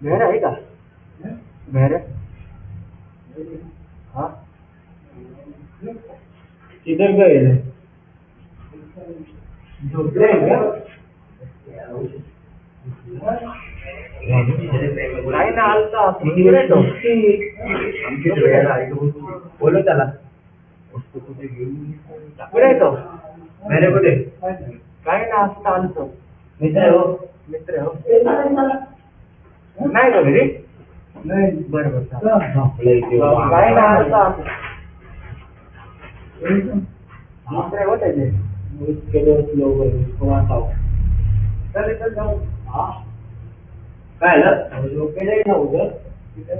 मेहर आहे का मेहर हाँ? किधर गए? नाही ना आलता कुठे येतो बोलो त्याला कुठे येतो मेरे कुठे काय ना असता आलतो मित्र हो मित्र हो नाही का घरी बरं बरं चालेल. आपल्या इथे काय ना आलता मित्र होते ते चल चल जाऊ काय झालं? लोकेलाही नव्हतं तिथं.